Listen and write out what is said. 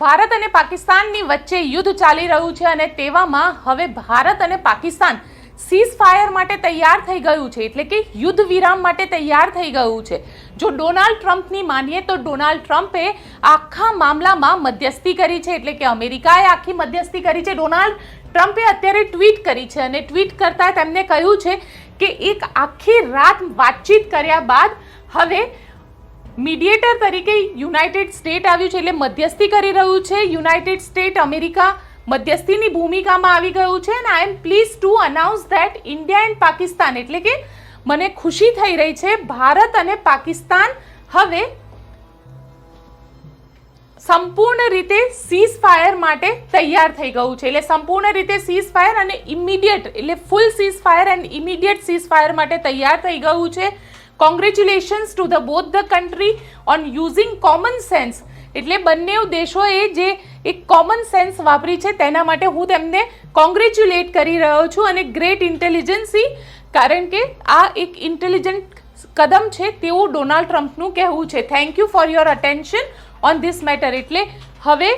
ભારત અને પાકિસ્તાનની વચ્ચે યુદ્ધ ચાલી રહ્યું છે અને તેવામાં હવે ભારત અને પાકિસ્તાન સીઝ ફાયર માટે તૈયાર થઈ ગયું છે. એટલે કે યુદ્ધ વિરામ માટે તૈયાર થઈ ગયું છે. જો ડોનાલ્ડ ટ્રમ્પની માનીએ તો ડોનાલ્ડ ટ્રમ્પે આખા મામલામાં મધ્યસ્થી કરી છે. એટલે કે અમેરિકાએ આખી મધ્યસ્થી કરી છે. ડોનાલ્ડ ટ્રમ્પે અત્યારે ટ્વીટ કરી છે અને ટ્વીટ કરતાં તેમને કહ્યું છે કે એક આખી રાત વાતચીત કર્યા બાદ હવે મીડિયેટર તરીકે યુનાઇટેડ સ્ટેટ આવ્યું છે એટલે મધ્યસ્થી કરી રહ્યું છે. યુનાઇટેડ સ્ટેટ અમેરિકા મધ્યસ્થીની ભૂમિકામાં આવી ગયું છે અને I am please to announce that India and Pakistan એટલે કે મને ખુશી થઈ રહી છે ભારત અને પાકિસ્તાન હવે સંપૂર્ણ રીતે સીઝ ફાયર માટે તૈયાર થઈ ગયું છે. એટલે સંપૂર્ણ રીતે સીઝ ફાયર અને ઇમિડિયેટ એટલે full ceasefire and immediate ceasefire માટે તૈયાર થઈ ગયું છે. Congratulations to the both the country on using common sense એટલે બંને દેશોએ જે એક કોમન સેન્સ વાપરી છે, તેના માટે હું તેમને કોંગ્રેચ્યુલેટ કરી રહ્યો છું અને ગ્રેટ ઇન્ટેલિજન્સી કારણ કે આ એક ઇન્ટેલિજન્ટ કદમ છે, તેવું ડોનાલ્ડ ટ્રમ્પનું કહેવું છે. Thank you for your attention on this matter એટલે હવે